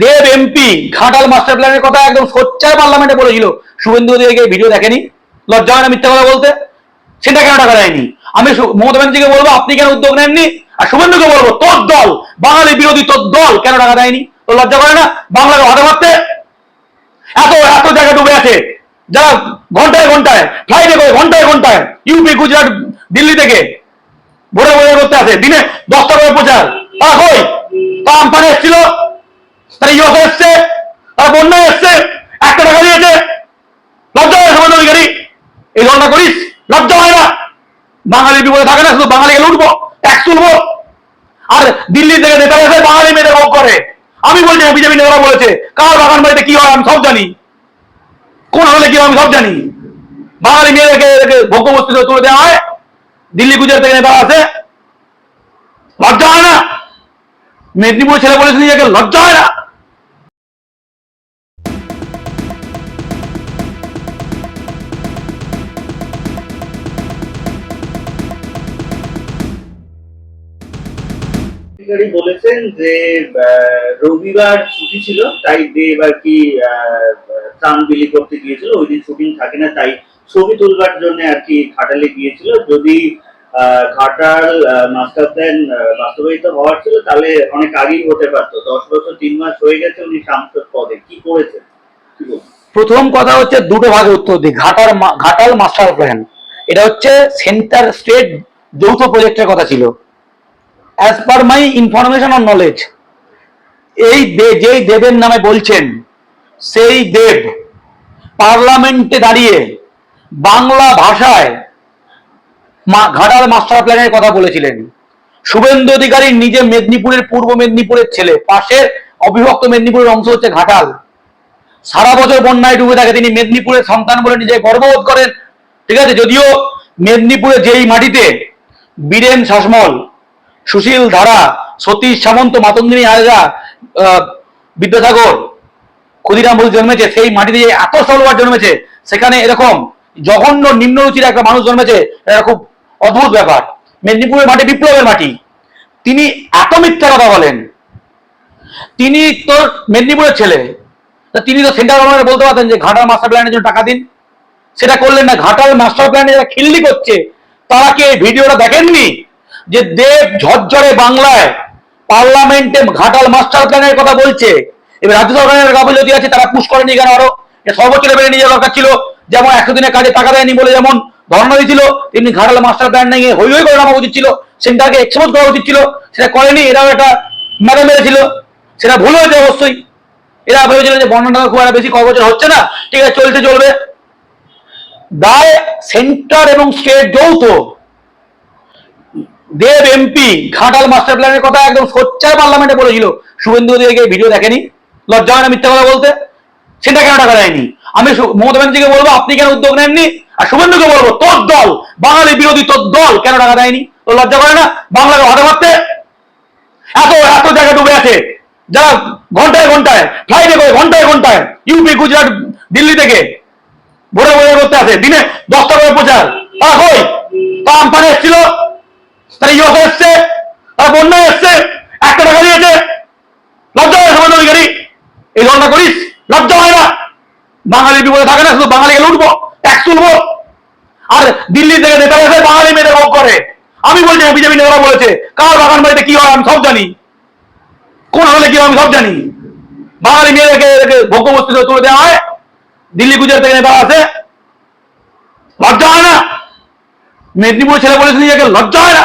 দেব MP Ghatal master প্ল্যানের কথা একদম সোচ্চার পার্লামেন্টে বলেছিল। শুভেন্দু অধিকারীকে ভিডিও দেখেনি। লজ্জা হয় না মিথ্যা কথা বলতে। সেটা কেন টাকা দেয়নি? আমি মমতা ব্যানার্জিকে বলব, আপনি কেন উদ্যোগ নেননি? আর শুভেন্দুকে বলব, তোর দল, বাঙালি বিরোধী তোর দল কেন টাকা দেয়নি? তো লজ্জা করে না? বাংলার হাতে মারতে এত এত জায়গা ডুবে আছে। যারা ঘন্টায় ঘন্টায় ফ্লাইটে করে ঘন্টায় ঘন্টায় ইউপি গুজরাট দিল্লি থেকে ভোরে ভোরে করতে আছে দিনে দশটা করে প্রচার। তারা কই? তারা আমফানে এসেছিল। তারা ইউএফ এসছে, তারা বন্যায় এসছে, একটা টাকা দিয়েছে। লজ্জা হয় সমাজ অধিকারী, এই ধরনের করিস, লজ্জা হয় না। বাঙালির বিপদে থাকে না, শুধু বাঙালিকে লুটবো ট্যাক্স তুলবো। আর দিল্লি থেকে নেতা এসে বাঙালি মেয়েদের ভোগ করে। আমি বলছি বিজেপি নেতারা বলেছে, কার বাগান বাড়িতে কি হয় আমি সব জানি। কোন হলে কি হয় আমি সব জানি। বাঙালি মেয়েদেরকে ভোগ্য বস্তুতে তুলে দেওয়া হয়। দিল্লি, গুজরাট থেকে নেতা আছে লজ্জা হয় না। মেদিনীপুর ছেলে বলেছে নিজেকে লজ্জা হয় না। অধিকারী বলেছেন যে রবিবার ছুটি ছিল, তাই কি ত্রাণ বিলি করতে গিয়েছিল। ওই দিন শুটিং থাকে না, তাই ছবি তুলবার জন্য আর কি গিয়েছিল। যদি মাস্টার প্ল্যান বাস্তবায়িত হওয়ার ছিল, তাহলে অনেক আগেই হতে পারতো। দশ বছর, তিন মাস হয়ে গেছে উনি সাংসদ পদে। কি করেছেন? প্রথম কথা হচ্ছে দুটো ভাগে উত্তর দিই। Ghatal Ghatal master plan. এটা হচ্ছে সেন্টার স্টেট যৌথ প্রজেক্টের কথা ছিল। As per my information on knowledge এই যেই দেবের নামে বলছেন, সেই দেব পার্লামেন্টে দাঁড়িয়ে বাংলা ভাষায় মা- ঘাটাল মাস্টার প্ল্যানের কথা বলেছিলেন। শুভেন্দু অধিকারী নিজে মেদিনীপুরের, পূর্ব মেদিনীপুরের ছেলে পাশের অবিভক্ত মেদিনীপুরের অংশ হচ্ছে ঘাটাল। সারা বছর বন্যায় ডুবে থাকে, তিনি মেদিনীপুরের সন্তান বলে নিজে গর্ববোধ করেন। ঠিক আছে, যদিও মেদিনীপুরে যেই মাটিতে বীরেন শাসমল সুশীল ধারা সতীশ সামন্ত মাতঙ্গিনী আহ, বিদ্যাসাগর ক্ষুদিরাম বসু জন্মেছে সেই মাটিতে যে এত সলবার জন্মেছে সেখানে এরকম জঘন্য নিম্নরুচির একটা মানুষ জন্মেছে এটা খুব অদ্ভুত ব্যাপার। মেদিনীপুরের মাটি বিপ্লবের মাটি। তিনি এত মিথ্যা কথা বলেন। তিনি তো মেদিনীপুরের ছেলে। তিনি তো সেন্ট্রাল বলতে পারতেন যে ঘাটাল মাস্টার প্ল্যানের জন্য টাকা দিন। সেটা করলেন না। ঘাটাল মাস্টার প্ল্যানে যারা খিল্লি করছে তারা কি এই ভিডিওটা দেখেননি? যে দেব ঝরঝরে বাংলায় পার্লামেন্টে ঘাটাল মাস্টার প্ল্যানের কথা বলছে। এবার রাজ্য সরকারের গাফিলতি আছে, তারা পুশ করেনি কেন আরও? সর্বোচ্চ লেভেলে নিয়ে যাওয়া দরকার ছিল। যেমন একশো দিনের কাজে টাকা দেয়নি বলে যেমন ধর্ণা দিয়েছিল, তেমনি ঘাটাল মাস্টার প্ল্যান নিয়ে হই হই করে নামা উচিত ছিল। সেন্টারকে এক্সপোজ করা উচিত ছিল। সেটা করেনি, এরাও একটা মেরে মেরেছিল। সেটা ভুল হয়েছে অবশ্যই। এরা ভেবেছিলেন যে বন্যাটা খুব একটা বেশি কয় বছর হচ্ছে না। ঠিক আছে, চলতে চলবে। দায় সেন্টার এবং স্টেট যৌথ। দেব এমপি ঘাটাল মাস্টার প্ল্যানের কথা একদম সোচ্চার পার্লামেন্টে বলেছিল। শুভেন্দু অধিকারীকে ভিডিও দেখেনি। লজ্জা হয় না মিথ্যা কথা বলতে। সেটা কেন টাকা দেয়নি? আমি মমতা ব্যানার্জিকে বলব, আপনি কেন উদ্যোগ নেননি? আর শুভেন্দুকে বলব, তোর দল, বাঙালি বিরোধী তোর দল কেন টাকা দেয়নি? তো লজ্জা করে না? বাংলাকে হাতে মারতে এত এত জায়গা ডুবে আছে। যারা ঘন্টায় ঘন্টায় ফ্লাইটে করে ঘন্টায় ঘন্টায় ইউপি গুজরাট দিল্লি থেকে ভোরে ভোরে করতে আছে দিনে দশটা করে প্রচার। তারা কই? তারা আমফানে এসেছিল। ইউএফ এসছে তারা বন্যায় এসছে, একটা টাকা দিয়েছে। লজ্জা হয় সমাজ অধিকারী এই ধরনের করিস? লজ্জা হয় না। বাঙালির বিপদে থাকে না, শুধু বাঙালিকে লুটবো ট্যাক্স তুলবো। আর দিল্লি থেকে নেতা এসে বাঙালি মেয়েদের ভোগ করে। আমি বলছি বিজেপি নেতারা বলেছে, কার বাগান বাড়িতে কি হয় আমি সব জানি। কোন হলে কি হয় আমি সব জানি। বাঙালি মেয়েদেরকে ভোগ্য বস্তুতে তুলে দেওয়া হয়। দিল্লি, গুজরাট থেকে নেতা আছে লজ্জা হয় না। মেদিনীপুর ছেলে বলেছে নিজেকে, লজ্জা হয় না।